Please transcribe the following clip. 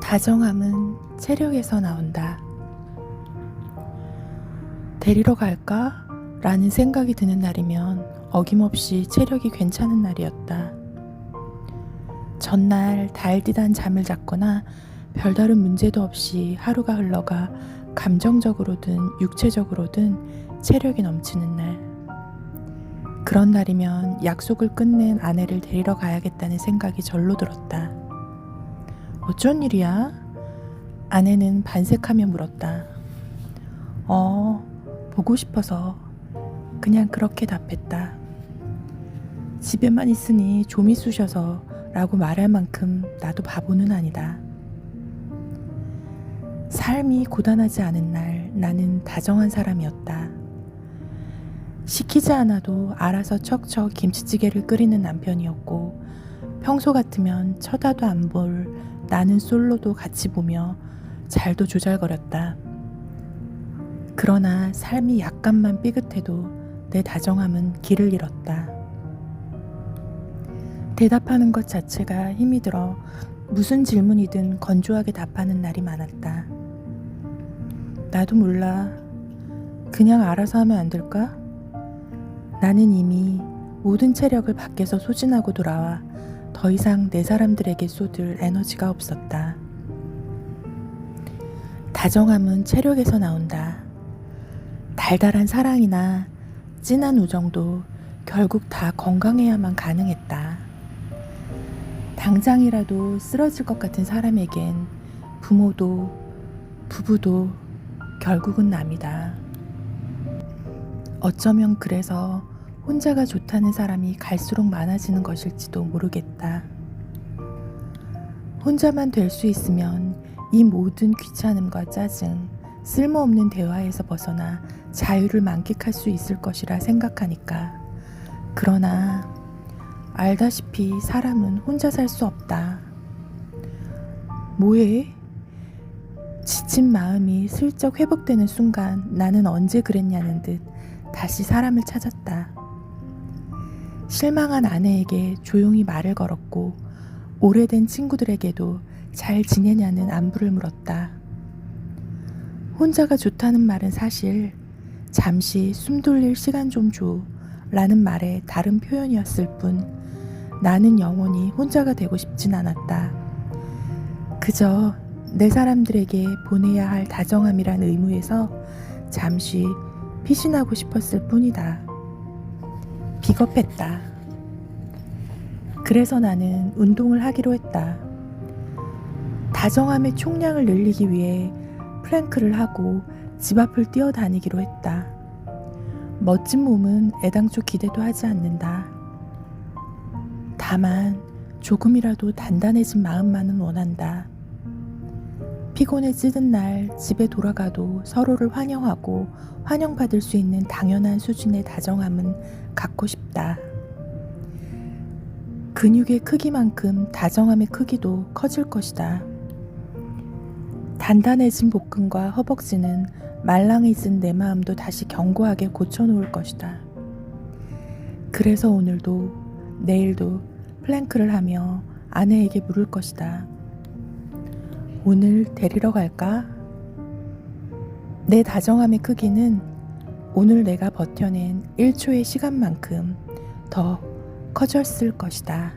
다정함은 체력에서 나온다. 데리러 갈까? 라는 생각이 드는 날이면 어김없이 체력이 괜찮은 날이었다. 전날 달디단 잠을 잤거나 별다른 문제도 없이 하루가 흘러가 감정적으로든 육체적으로든 체력이 넘치는 날. 그런 날이면 약속을 끝낸 아내를 데리러 가야겠다는 생각이 절로 들었다. 어쩐 일이야? 아내는 반색하며 물었다. 어, 보고 싶어서 그냥 그렇게 답했다. 집에만 있으니 좀이 쑤셔서 라고 말할 만큼 나도 바보는 아니다. 삶이 고단하지 않은 날 나는 다정한 사람이었다. 시키지 않아도 알아서 척척 김치찌개를 끓이는 남편이었고 평소 같으면 쳐다도 안 볼 나는 솔로도 같이 보며 잘도 조잘거렸다. 그러나 삶이 약간만 삐끗해도 내 다정함은 길을 잃었다. 대답하는 것 자체가 힘이 들어 무슨 질문이든 건조하게 답하는 날이 많았다. 나도 몰라. 그냥 알아서 하면 안 될까? 나는 이미 모든 체력을 밖에서 소진하고 돌아와 더 이상 내 사람들에게 쏟을 에너지가 없었다. 다정함은 체력에서 나온다. 달달한 사랑이나 진한 우정도 결국 다 건강해야만 가능했다. 당장이라도 쓰러질 것 같은 사람에겐 부모도 부부도 결국은 남이다. 어쩌면 그래서 혼자가 좋다는 사람이 갈수록 많아지는 것일지도 모르겠다. 혼자만 될 수 있으면 이 모든 귀찮음과 짜증, 쓸모없는 대화에서 벗어나 자유를 만끽할 수 있을 것이라 생각하니까. 그러나 알다시피 사람은 혼자 살 수 없다. 뭐해? 지친 마음이 슬쩍 회복되는 순간 나는 언제 그랬냐는 듯 다시 사람을 찾았다. 실망한 아내에게 조용히 말을 걸었고 오래된 친구들에게도 잘 지내냐는 안부를 물었다. 혼자가 좋다는 말은 사실 잠시 숨 돌릴 시간 좀 줘. 라는 말의 다른 표현이었을 뿐 나는 영원히 혼자가 되고 싶진 않았다. 그저 내 사람들에게 보내야 할 다정함이란 의무에서 잠시 피신하고 싶었을 뿐이다. 비겁했다. 그래서 나는 운동을 하기로 했다. 다정함의 총량을 늘리기 위해 플랭크를 하고 집 앞을 뛰어다니기로 했다. 멋진 몸은 애당초 기대도 하지 않는다. 다만 조금이라도 단단해진 마음만은 원한다. 피곤에 찌든 날 집에 돌아가도 서로를 환영하고 환영받을 수 있는 당연한 수준의 다정함은 갖고 싶다. 근육의 크기만큼 다정함의 크기도 커질 것이다. 단단해진 복근과 허벅지는 말랑해진 내 마음도 다시 견고하게 고쳐놓을 것이다. 그래서 오늘도 내일도 플랭크를 하며 아내에게 물을 것이다. 오늘 데리러 갈까? 내 다정함의 크기는 오늘 내가 버텨낸 1초의 시간만큼 더 커졌을 것이다.